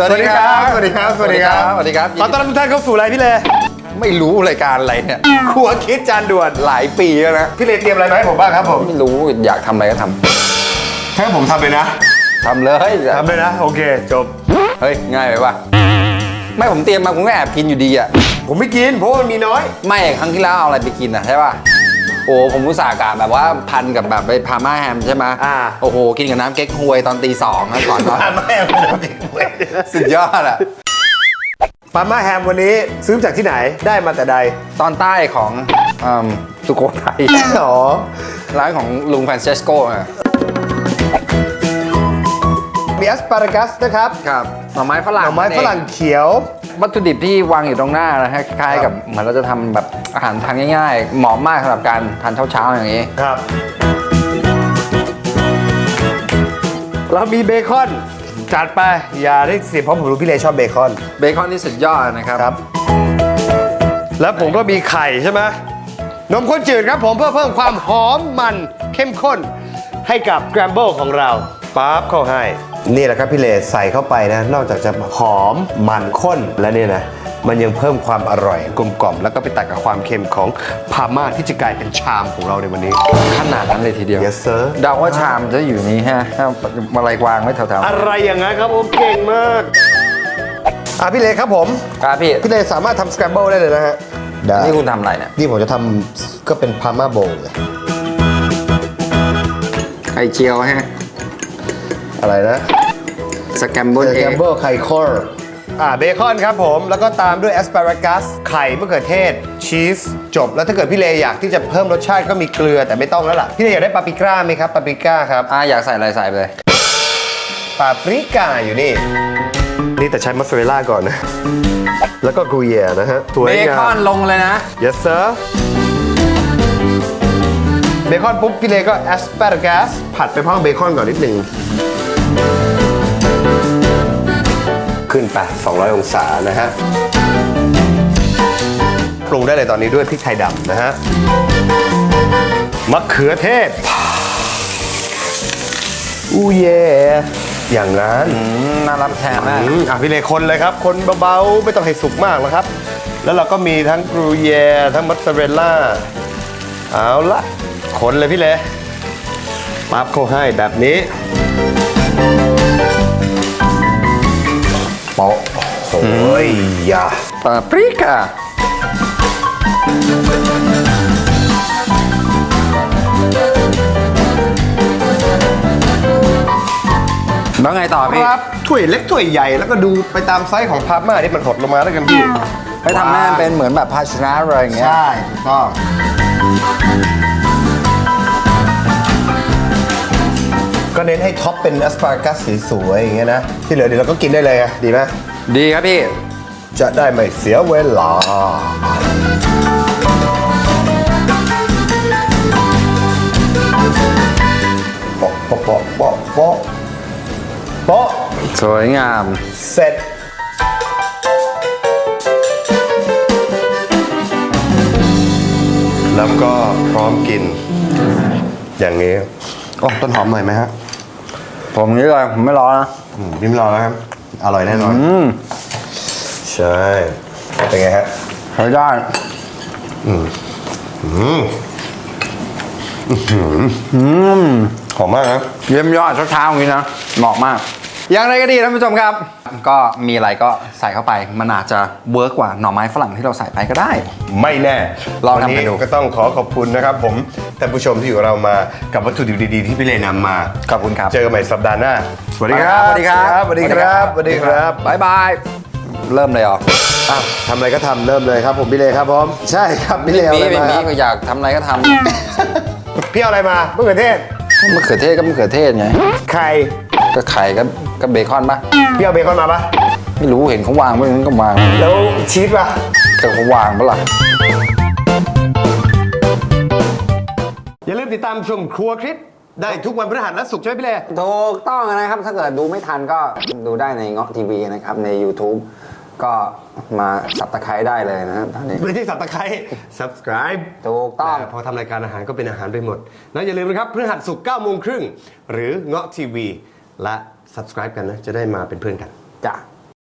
สวัสดีครับ สวัสดีครับ สวัสดีครับ สวัสดีครับขอต้อนรับทุกท่านเข้าสู่อะไรพี่เล ไม่รู้รายการอะไรเนี่ย ครัวคิดจานด่วนหลายปีแล้วนะ พี่เลเตรียมอะไรมาให้ผมบ้างครับผม ไม่รู้อยากทำอะไรก็ทำให้ผมทำเลยนะทำเลยทำเลยนะ โอเค จบ เฮ้ย ง่ายไปปะไม่ผมเตรียมมาผมก็แอบกินอยู่ดีอะ ผมไม่กินเพราะว่ามันมีน้อย ไม่ครั้งที่แล้วเอาอะไรไปกินอะใช่ป่ะโอ้ผมอุตส่าห์กะแบบว่าพันกับแบบไปพาม่าแฮมใช่ไหมอ่า โอ้โห กินกับน้ำเก๊กฮวยตอนตีสองนะก่อนนอนปาม่าแฮมมันจะติดเว้ยสุดยอดอะปาม่าแฮมวันนี้ซื้อมาจากที่ไหนได้มาแต่ใด ตอนใต้ของอืมสุโขทัย อ๋อ ร้านของลุงแฟรนเซสโกอะมี แอสปารากัสนะครับครับหน่อไม้ฝหรั่งน่อไม้ฝรั่งเขียว วัตถุดิบที่วางอยู่ตรงหน้านะฮะคล้ายๆกับเหมือนเราจะทำแบบอาหารทานง่ายๆเหมาะมากสำหรับการทานเช้าๆอย่างนี้ ครับ เรามีเบคอน จัดไป อย่าได้เสียเพราะผมรู้พี่เลชอบเบคอน เบคอนที่สุดยอดนะครับ ครับ แล้วผมก็มีไข่ใช่ไหมนมข้นจืดครับผมเพื่อเพิ่มความหอมมันเข้มข้นให้กับแกรมเบิลของเรา ปั๊บเข้าให้ นี่แหละครับพี่เลใส่เข้าไปนะ นอกจากจะหอมมันข้นแล้วเนี่ยนะมันยังเพิ่มความอร่อยกลมกล่อม แล้วก็ไปตัดกับความเค็มของพาม่าที่จะกลายเป็นชามของเราในวันนี้ ขนาดนั้นเลยทีเดียว Yes sir เดาว่าชามจะอยู่นี้ฮะถ้าอะไรวางไว้แถวอะไรอย่างนั้นครับโอ้เก่งมากอะพี่เลครับผมๆครับพี่พี่เลสามารถทำสแครมเบิลได้เลยนะฮะได้นี่คุณทำอะไรเนี่ยนี่ผมจะทำก็เป็นพาม่าโบว์เลยไข่เจียวฮะ อะไรนะสแกมเบิลสเอแครงมเบิลไข่คอร์อ่าเบคอนครับผม แล้วก็ตามด้วยแอสปารากัสไข่มะเขือเทศ ชีส จบ แล้วถ้าเกิดพี่เลอยากที่จะเพิ่มรสชาติก็มีเกลือแต่ไม่ต้องแล้วล่ะ พี่เลอยากได้ปาปริก้าไหมครับปาปริก้าครับอะอยากใส่อะไรใส่ไปเลยปาปริก้าอยู่นี่ นี่แต่ใช้มอสซาเรลล่าก่อนนะ แล้วก็กรูเยียร์นะฮะสวยเบงาคอมนลงเลยนะ yes sir เบคอนปุ๊บพี่เลก็แอสปารากัสผัดไปพร้อมเบคอนก่อนนิดหนึ่ง ขึ้นไป 200 องศานะฮะ ปรุงได้เลยตอนนี้ด้วยพริกไทยดำนะฮะ มะเขือเทศ อู้เย่อย่างนั้นอืมน่ารับแทนมากอืมอะพี่เลคนเลยครับ คนเบาๆ ไม่ต้องให้สุกมากหรอกครับ แล้วเราก็มีทั้งกรูเยร์ทั้งมอสซาเรลล่า เอาละคนเลยพี่เลปั๊บเขาให้แบบนี้ โปะโอ้ยยาปาปริก้าแล้วไงต่อพี่ ครับถ้วยเล็กถ้วยใหญ่แล้วก็ดูไปตามไซส์ของพาร์มาที่มันหดลงมาแล้วกันพี่ให้ทำหน้าเป็นเหมือนแบบภาชนะอะไรอย่างเงี้ย ใช่ถูกต้อง ก็เน้นให้ท็อปเป็นแอสปารากัสสีสวยอย่างเงี้ยนะ ที่เหลือเดี๋ยวเราก็กินได้เลยไงดีไหมดีครับพี่ จะได้ไม่เสียเวลา โปะโปะโปะโปะโปะโปะสวยงาม เสร็จ แล้วก็พร้อมกิน อย่างนี้ โอ้ต้นหอมหน่อยไหมฮะ ผมนี้เลยผมไม่รอนะอืมยิ้มรอแล้วครับ อร่อยแน่นอน อืมใช่ เป็นไงฮะ ใช้ได้หอมมากนะ เยี่ยมยอดเช้าๆอย่างนี้นะเหมาะมาก อย่างไรก็ดีท่านผู้ชมครับ ก็มีอะไรก็ใส่เข้าไปมันอาจจะเวิร์กกว่าหน่อไม้ฝรั่งที่เราใส่ไปก็ได้ ไม่แน่ลองทำกันดู วัก็ต้องขอขอบคุณนะครับ ผมท่านผู้ชมที่อยู่กับเรามากับวัตถุดิบดีๆที่พี่เลนำมาขอบคุณครับ เจอกันใหม่สัปดาห์หน้าสวัสดีครับ สวัสดีครับสวัสดีครับสวัสดีครับบายบายเริ่มเลยเหรออ้าวทำอะไรก็ทำเริ่มเลยครับ ผมพี่เลครับผมใช่ครับพี่เลเอามีอะไรไม่มามีครับก็อยากทำอะไรก็ทพี่เอาอะไรมาเมื่อกี้เทศำมะเขือเทศก็มะเขือเทศไงไข่ ก็ไข่ก็ ก็เบคอนปะพี่เอาเบคอนมาปะไม่รู้เห็นเขาวางไว้นั้นก็วางแล้วชีสปะก็เขาวางปะล่ะ อย่าลืมติดตามชมครัวคลิปได้ทุกวันพฤหัสและศุกร์ใช่ไหมพี่เลถูกต้องนะครับ ถ้าเกิดดูไม่ทันก็ดูได้ในเงาะทีวีนะครับ ใน YouTube ก็มาสับตะไคร้ได้เลยนะครับตอนนี้ ไม่ใช่สับตะไคร้ subscribe ถูกต้องแต่พอทำรายการอาหารก็เป็นอาหารไปหมดนะอย่าลืมนะครับพฤหัสศุกร์9โมงครึ่งหรือเงาะทีวีและ subscribe กันนะ จะได้มาเป็นเพื่อนกัน จ้ะ